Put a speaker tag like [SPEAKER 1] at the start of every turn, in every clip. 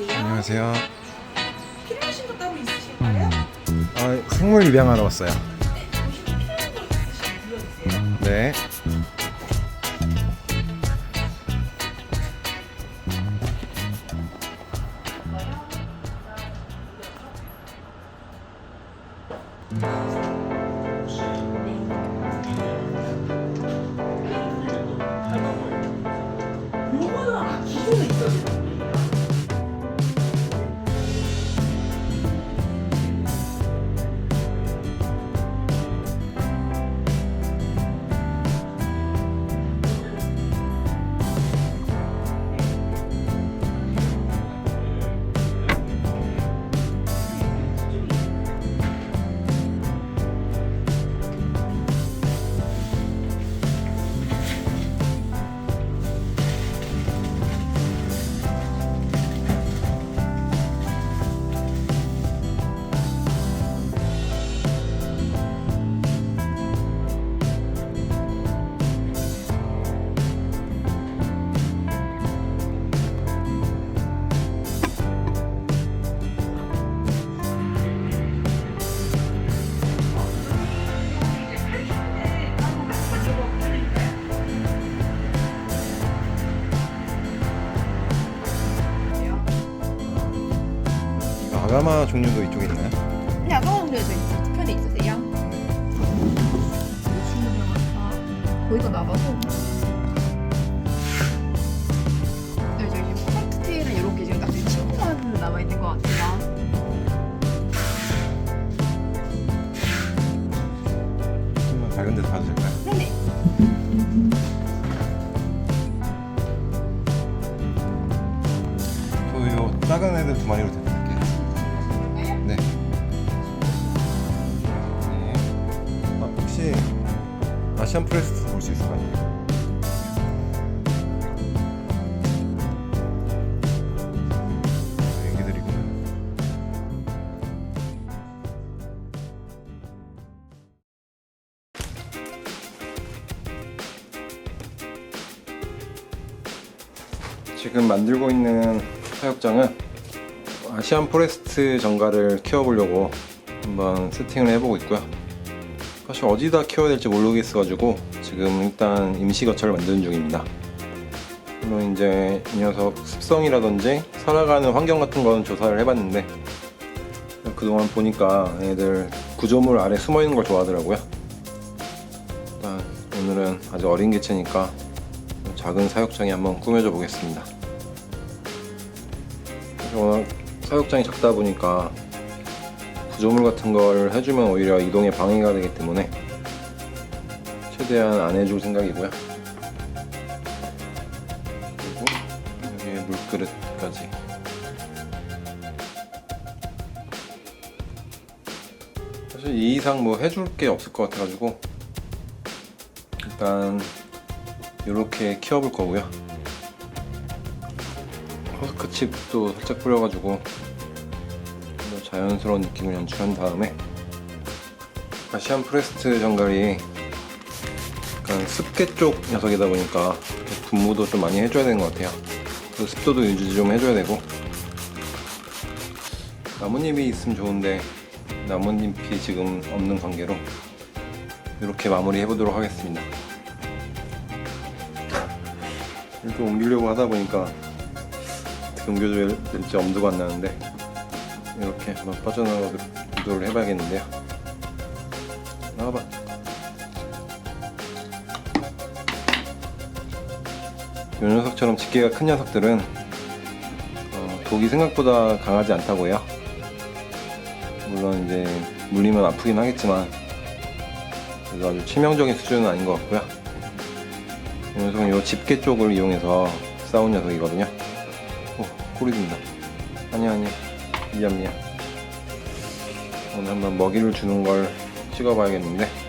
[SPEAKER 1] 안녕하세요.
[SPEAKER 2] 안녕하세요.
[SPEAKER 1] 필요하신 거 따로 있으실까요?
[SPEAKER 2] 아, 생물 입양하러 왔어요.
[SPEAKER 1] 네, 거 불러주세요.
[SPEAKER 2] 네.
[SPEAKER 1] 요거는 아, 기존에 있었어요.
[SPEAKER 2] 아가마 종류도 이쪽에 있나요?
[SPEAKER 3] 네, 그래도 있- 편에 있으세요? 거기가 나가서 네, 저희 지금 콘트티에는 이렇게 지금 딱 친구만 남아있는 것 같아요
[SPEAKER 2] 한번 밝은 데서 봐도 될까요?
[SPEAKER 3] 네네
[SPEAKER 2] 저요 작은 애들 두 마리로 드릴게요. 아시안 프레스 볼수 있을까요? 애기들이구나. 지금 만들고 있는 사육장은 아시안 포레스트 정갈을 키워보려고 한번 세팅을 해보고 있고요. 사실 어디다 키워야 될지 모르겠어가지고 지금 일단 임시 거처를 만드는 중입니다. 물론 이제 이 녀석 습성이라든지 살아가는 환경 같은 거는 조사를 해봤는데 그동안 보니까 얘들 구조물 아래 숨어 있는 걸 좋아하더라고요. 일단 오늘은 아직 어린 개체니까 작은 사육장에 한번 꾸며줘 보겠습니다. 워낙 사육장이 작다 보니까 구조물 같은 걸 해주면 오히려 이동에 방해가 되기 때문에 최대한 안 해줄 생각이고요. 그리고 여기에 물그릇까지. 사실 이 이상 뭐 해줄 게 없을 것 같아가지고 일단 이렇게 키워볼 거고요. 허스크 칩도 살짝 뿌려가지고 자연스러운 느낌을 연출한 다음에 아시안 프레스트 정갈이 약간 습계 쪽 녀석이다 보니까 분무도 좀 많이 해줘야 되는 것 같아요. 그 습도도 유지 좀 해줘야 되고 나뭇잎이 있으면 좋은데 나뭇잎이 지금 없는 관계로 이렇게 마무리 해보도록 하겠습니다. 이렇게 옮기려고 하다 보니까 어떻게 옮겨줘야 될지 엄두가 안 나는데 이렇게 한번 빠져나가도록 유도를 해봐야겠는데요. 나와봐. 이 녀석처럼 집게가 큰 녀석들은 어, 독이 생각보다 강하지 않다고 해요. 물론 이제 물리면 아프긴 하겠지만 그래도 아주 치명적인 수준은 아닌 것 같고요. 이 녀석은 이 집게 쪽을 이용해서 싸운 녀석이거든요. 오, 꼬리 든다. 아니야, 아니야. 미안. 오늘 한번 먹이를 주는 걸 찍어봐야겠는데.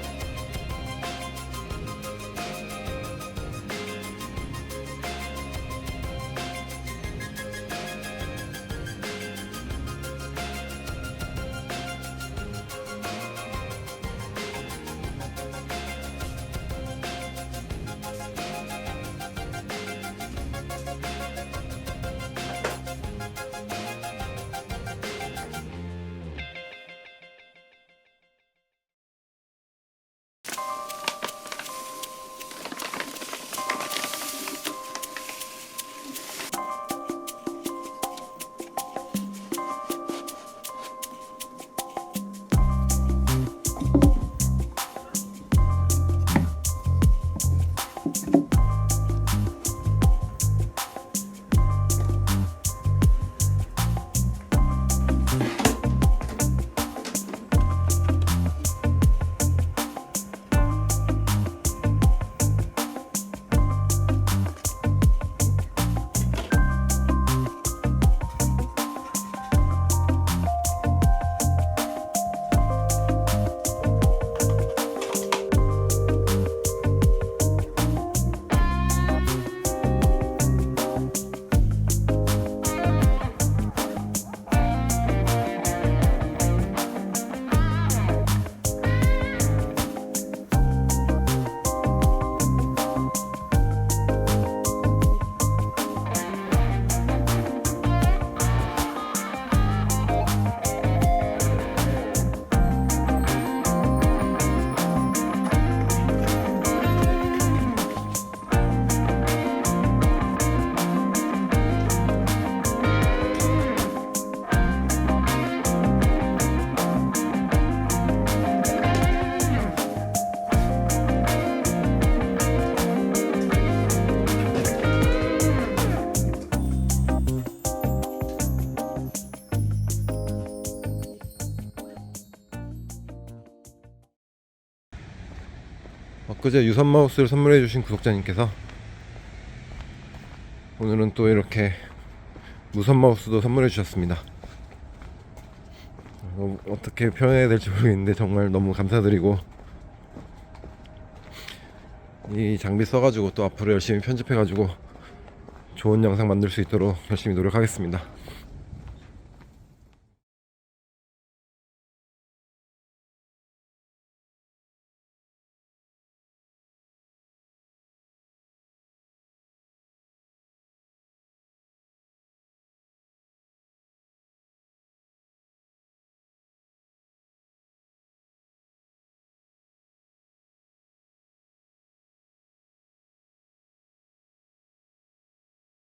[SPEAKER 2] 엊그제 유선 마우스를 선물해 주신 구독자님께서 오늘은 또 이렇게 무선 마우스도 선물해 주셨습니다. 어, 어떻게 표현해야 될지 모르겠는데 정말 너무 감사드리고 이 장비 써가지고 또 앞으로 열심히 편집해가지고 좋은 영상 만들 수 있도록 열심히 노력하겠습니다.